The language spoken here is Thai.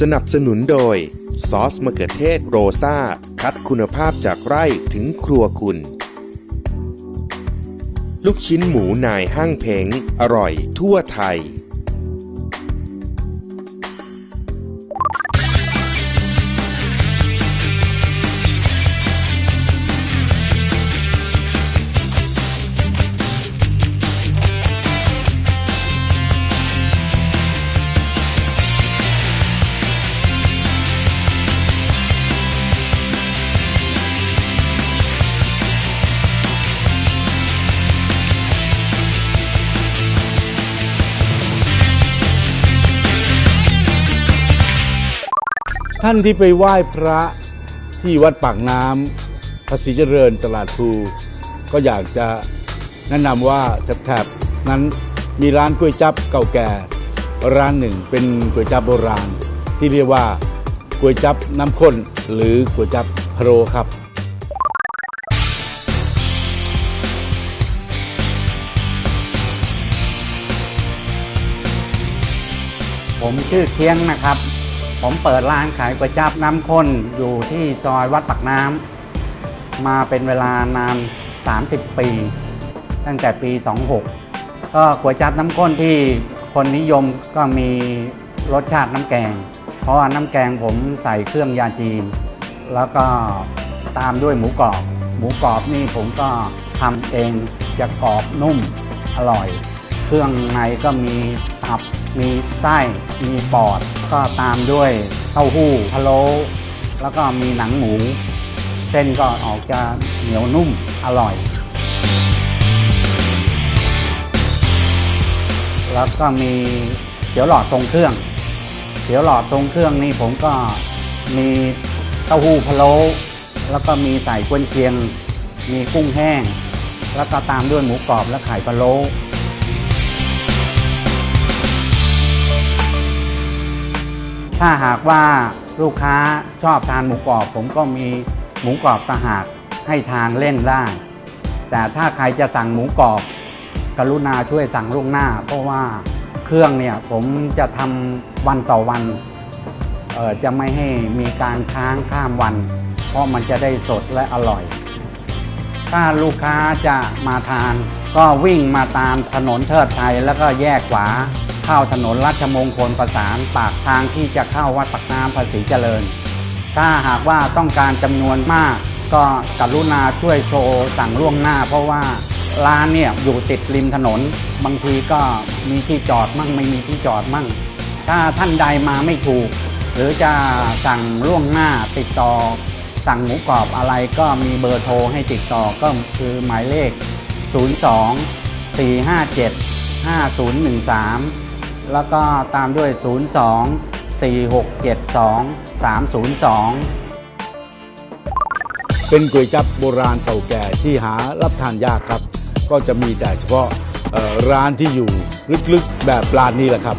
สนับสนุนโดย ซอสมะเขือเทศโรซาคัดคุณภาพจากไร่ถึงครัวคุณ ลูกชิ้นหมูนายห้างเพงอร่อยทั่วไทย ท่านที่ไปไหว้พระที่วัดปากน้ำภาษีเจริญตลาดพลูก็อยากจะแนะนำว่าแถบๆนั้นมีร้านก๋วยจับเก่าแก่ร้านหนึ่งเป็นก๋วยจับโบราณ ที่เรียกว่าก๋วยจับน้ำข้นหรือก๋วยจับพะโรครับผมชื่อเคียงนะครับ ผมเปิดร้านขายก๋วยจั๊บน้ำข้นอยู่ที่ซอยวัดปักน้ำมาเป็นเวลานาน 30 ปี ตั้งแต่ปี 26 ก็ก๋วยจั๊บน้ำข้นที่คนนิยมก็มีรสชาติน้ำแกง เพราะว่าน้ำแกงผมใส่เครื่องยาจีน แล้วก็ตามด้วยหมูกรอบ หมูกรอบนี่ผมก็ทำเองจะกรอบนุ่มอร่อย เครื่องในก็มีตับ มีไส้ มีปอด ก็ตามด้วยเต้าหู้พะโล้แล้วก็มีหนังหมู เส้นก็ออกจะเหนียวนุ่มอร่อย แล้วก็มีเตี๋ยวหลอดทรงเครื่อง เตี๋ยวหลอดทรงเครื่องนี่ผมก็มีเต้าหู้พะโล้แล้วก็มีใส่กวนเชียง มีกุ้งแห้ง แล้วก็ตามด้วยหมูกรอบและไข่พะโล้ ถ้าหากว่าลูกค้าชอบทานหมูกรอบ ผมก็มีหมูกรอบตะหากให้ทานเล่นได้ แต่ถ้าใครจะสั่งหมูกรอบ กรุณาช่วยสั่งล่วงหน้า เพราะว่าเครื่องเนี่ยผมจะทำวันต่อวันจะไม่ให้มีการค้างข้ามวัน เพราะมันจะได้สดและอร่อย ถ้าลูกค้าจะมาทาน ก็วิ่งมาตามถนนเทิดไทยแล้วก็แยกขวา เข้าถนนราชมงคลประสานปากทางที่จะเข้าวัดปักน้ำภาษีเจริญ ถ้าหากว่าต้องการจำนวนมาก ก็กรุณาช่วยโทรสั่งล่วงหน้า เพราะว่าร้านเนี่ยอยู่ติดริมถนน บางทีก็มีที่จอดมั่งไม่มีที่จอดมั่ง ถ้าท่านใดมาไม่ถูก หรือจะสั่งล่วงหน้าติดต่อ สั่งหมูกรอบอะไรก็มีเบอร์โทรให้ติดต่อก็คือหมายเลข 02 457 5013 แล้วก็ตามด้วย 02 4672 302 เป็นก๋วยจับโบราณเก่าแก่ที่หารับทานยากครับ ก็จะมีแต่เฉพาะร้านที่อยู่ลึกๆแบบร้านนี้แหละครับ